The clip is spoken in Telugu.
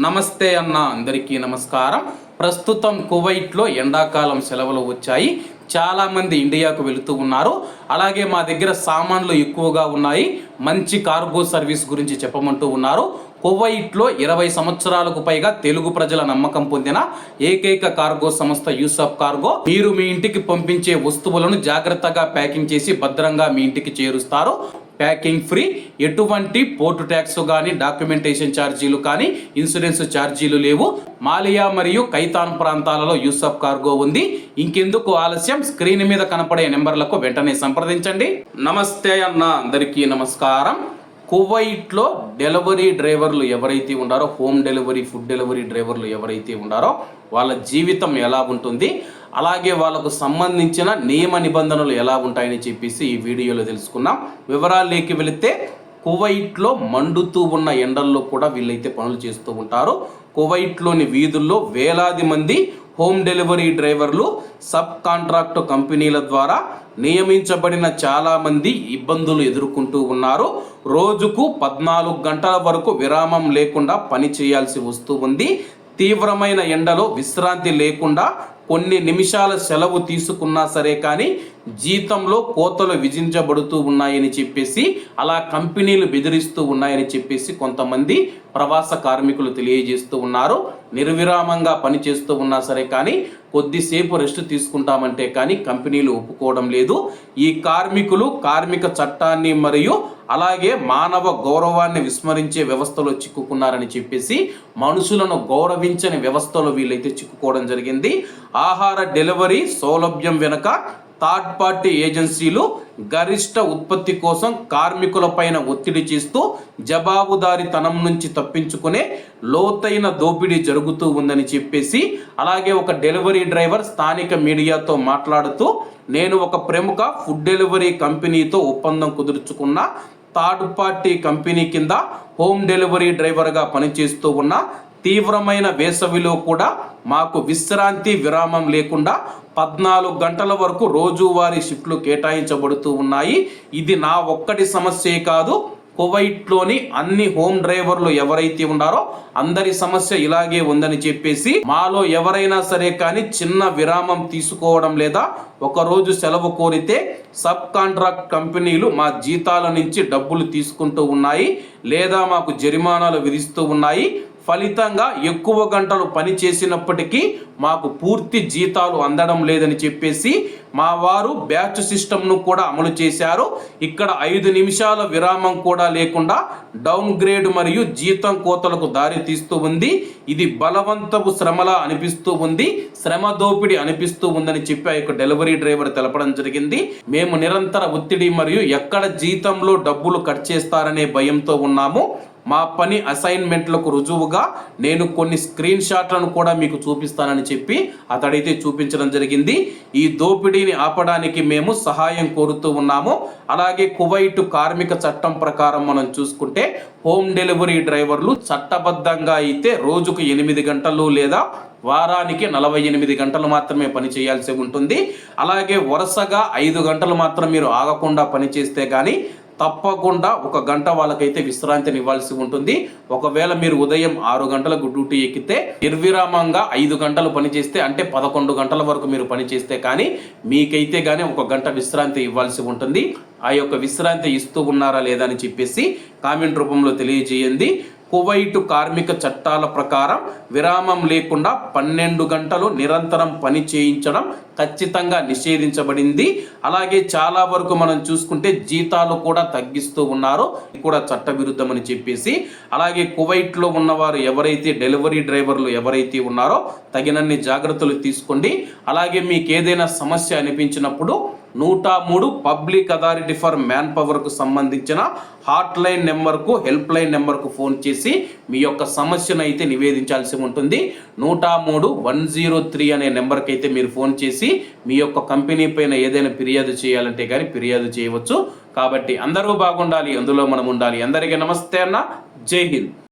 నమస్తే అన్న అందరికీ నమస్కారం. ప్రస్తుతం కువైట్లో ఎండాకాలం సెలవులు వచ్చాయి. చాలామంది ఇండియాకు వెళుతూ ఉన్నారు. అలాగే మా దగ్గర సామాన్లు ఎక్కువగా ఉన్నాయి. మంచి కార్గో సర్వీస్ గురించి చెప్పమంటూ ఉన్నారు. కువైట్లో ఇరవై సంవత్సరాలకు పైగా తెలుగు ప్రజల నమ్మకం పొందిన ఏకైక కార్గో సంస్థ యూసఫ్ కార్గో. మీరు మీ ఇంటికి పంపించే వస్తువులను జాగ్రత్తగా ప్యాకింగ్ చేసి భద్రంగా మీ ఇంటికి చేరుస్తారు. ప్యాకింగ్ ఫ్రీ ఎటువంటి పోర్టు ట్యాక్స్ కానీ డాక్యుమెంటేషన్ ఛార్జీలు కానీ ఇన్సూరెన్స్ ఛార్జీలు లేవు. మాలియా మరియు కైతాన్ ప్రాంతాలలో యూసఫ్ కార్గో ఉంది. ఇంకెందుకు ఆలస్యం? స్క్రీన్ మీద కనపడే నెంబర్లకు వెంటనే సంప్రదించండి. నమస్తే అన్న అందరికీ నమస్కారం. కువైట్లో డెలివరీ డ్రైవర్లు ఎవరైతే ఉన్నారో హోమ్ డెలివరీ ఫుడ్ డెలివరీ డ్రైవర్లు ఎవరైతే ఉన్నారో వాళ్ళ జీవితం ఎలా ఉంటుంది? అలాగే వాళ్ళకు సంబంధించిన నియమ నిబంధనలు ఎలా ఉంటాయని చెప్పేసి ఈ వీడియోలో తెలుసుకున్నాం వివరాల్లోకి వెళితే కువైట్లో మండుతూ ఉన్న ఎండల్లో కూడా వీళ్ళైతే పనులు చేస్తూ ఉంటారు. కువైట్లోని వీధుల్లో వేలాది మంది హోమ్ డెలివరీ డ్రైవర్లు సబ్ కాంట్రాక్ట్ కంపెనీల ద్వారా నియమించబడిన చాలామంది ఇబ్బందులు ఎదుర్కొంటూ ఉన్నారు. రోజుకు పద్నాలుగు గంటల వరకు విరామం లేకుండా పని చేయాల్సి వస్తూ ఉంది. తీవ్రమైన ఎండలో విశ్రాంతి లేకుండా కొన్ని నిమిషాల సెలవు తీసుకున్నా సరే కానీ జీతంలో కోతలు విధించబడుతూ ఉన్నాయని చెప్పేసి అలా కంపెనీలు బెదిరిస్తూ ఉన్నాయని చెప్పేసి కొంతమంది ప్రవాస కార్మికులు తెలియజేస్తూ ఉన్నారు. నిర్విరామంగా పని చేస్తూ ఉన్నా సరే కానీ కొద్దిసేపు రెస్ట్ తీసుకుంటామంటే కానీ కంపెనీలు ఒప్పుకోవడం లేదు. ఈ కార్మికులు కార్మిక చట్టాన్ని మరియు అలాగే మానవ గౌరవాన్ని విస్మరించే వ్యవస్థలో చిక్కుకున్నారని చెప్పేసి మనుషులను గౌరవించని వ్యవస్థలో వీళ్ళైతే చిక్కుకోవడం జరిగింది. ఆహార డెలివరీ సౌలభ్యం వెనుక థర్డ్ పార్టీ ఏజెన్సీలు గరిష్ట ఉత్పత్తి కోసం కార్మికులపైన ఒత్తిడి చేస్తూ జవాబుదారీతనం నుంచి తప్పించుకునే లోతైన దోపిడీ జరుగుతూ ఉందని చెప్పేసి అలాగే ఒక డెలివరీ డ్రైవర్ స్థానిక మీడియాతో మాట్లాడుతూ నేను ఒక ప్రముఖ ఫుడ్ డెలివరీ కంపెనీతో ఒప్పందం కుదుర్చుకున్న థర్డ్ పార్టీ కంపెనీ కింద హోమ్ డెలివరీ డ్రైవర్గా పనిచేస్తూ ఉన్న తీవ్రమైన వేసవిలో కూడా మాకు విశ్రాంతి విరామం లేకుండా పద్నాలుగు గంటల వరకు రోజువారీ షిఫ్ట్లు కేటాయించబడుతూ ఉన్నాయి. ఇది నా ఒక్కటి సమస్యే కాదు. కువైట్లోని అన్ని హోమ్ డ్రైవర్లు ఎవరైతే ఉన్నారో అందరి సమస్య ఇలాగే ఉందని చెప్పేసి మాలో ఎవరైనా సరే కానీ చిన్న విరామం తీసుకోవడం లేదా ఒక రోజు సెలవు కోరితే సబ్ కాంట్రాక్ట్ కంపెనీలు మా జీతాల నుంచి డబ్బులు తీసుకుంటూ ఉన్నాయి లేదా మాకు జరిమానాలు విధిస్తూ ఉన్నాయి. ఫలితంగా ఎక్కువ గంటలు పని చేసినప్పటికీ మాకు పూర్తి జీతాలు అందడం లేదని చెప్పేసి మా వారు బ్యాచ్ సిస్టమ్ను కూడా అమలు చేశారు. ఇక్కడ ఐదు నిమిషాల విరామం కూడా లేకుండా డౌన్ గ్రేడ్ మరియు జీతం కోతలకు దారి తీస్తూ ఉంది. ఇది బలవంతపు శ్రమలా అనిపిస్తూ ఉంది. శ్రమ దోపిడి అనిపిస్తూ ఉందని చెప్పి ఆ యొక్క డెలివరీ డ్రైవర్ తెలపడం జరిగింది. మేము నిరంతర ఒత్తిడి మరియు ఎక్కడ జీతంలో డబ్బులు కట్ చేస్తారనే భయంతో ఉన్నాము. మా పని అసైన్మెంట్లకు రుజువుగా నేను కొన్ని స్క్రీన్ షాట్లను కూడా మీకు చూపిస్తానని చెప్పి అతడైతే చూపించడం జరిగింది. ఈ దోపిడీని ఆపడానికి మేము సహాయం కోరుతూ ఉన్నాము. అలాగే కువైట్ కార్మిక చట్టం ప్రకారం మనం చూసుకుంటే హోమ్ డెలివరీ డ్రైవర్లు చట్టబద్ధంగా అయితే రోజుకు ఎనిమిది గంటలు లేదా వారానికి నలభై ఎనిమిది గంటలు మాత్రమే పని చేయాల్సి ఉంటుంది. అలాగే వరుసగా ఐదు గంటలు మాత్రం మీరు ఆగకుండా పనిచేస్తే కానీ తప్పకుండా ఒక గంట వాళ్ళకైతే విశ్రాంతిని ఇవ్వాల్సి ఉంటుంది. ఒకవేళ మీరు ఉదయం ఆరు గంటలకు డ్యూటీ ఎక్కితే నిర్విరామంగా ఐదు గంటలు పనిచేస్తే అంటే పదకొండు గంటల వరకు మీరు పనిచేస్తే కానీ మీకైతే కానీ ఒక గంట విశ్రాంతి ఇవ్వాల్సి ఉంటుంది. ఆ యొక్క విశ్రాంతి ఇస్తూ ఉన్నారా లేదా అని చెప్పేసి కామెంట్ రూపంలో తెలియజేయండి. కువైటు కార్మిక చట్టాల ప్రకారం విరామం లేకుండా పన్నెండు గంటలు నిరంతరం పని చేయించడం ఖచ్చితంగా నిషేధించబడింది. అలాగే చాలా వరకు మనం చూసుకుంటే జీతాలు కూడా తగ్గిస్తూ ఉన్నారు. కూడా చట్టవిరుద్ధమని చెప్పేసి. అలాగే కువైట్లో ఉన్నవారు ఎవరైతే డెలివరీ డ్రైవర్లు ఎవరైతే ఉన్నారో తగినన్ని జాగ్రత్తలు తీసుకోండి. అలాగే మీకు ఏదైనా సమస్య అనిపించినప్పుడు నూట మూడు పబ్లిక్ అథారిటీ ఫర్ మ్యాన్ పవర్కు సంబంధించిన హాట్ లైన్ నెంబర్కు హెల్ప్ లైన్ నెంబర్కు ఫోన్ చేసి మీ యొక్క సమస్యను అయితే నివేదించాల్సి ఉంటుంది. నూట మూడు వన్ జీరో త్రీ అనే నెంబర్కి అయితే మీరు ఫోన్ చేసి మీ యొక్క కంపెనీ పైన ఏదైనా ఫిర్యాదు చేయాలంటే కానీ ఫిర్యాదు చేయవచ్చు. కాబట్టి అందరూ బాగుండాలి అందులో మనం ఉండాలి. అందరికీ నమస్తే అన్న. జై హింద్.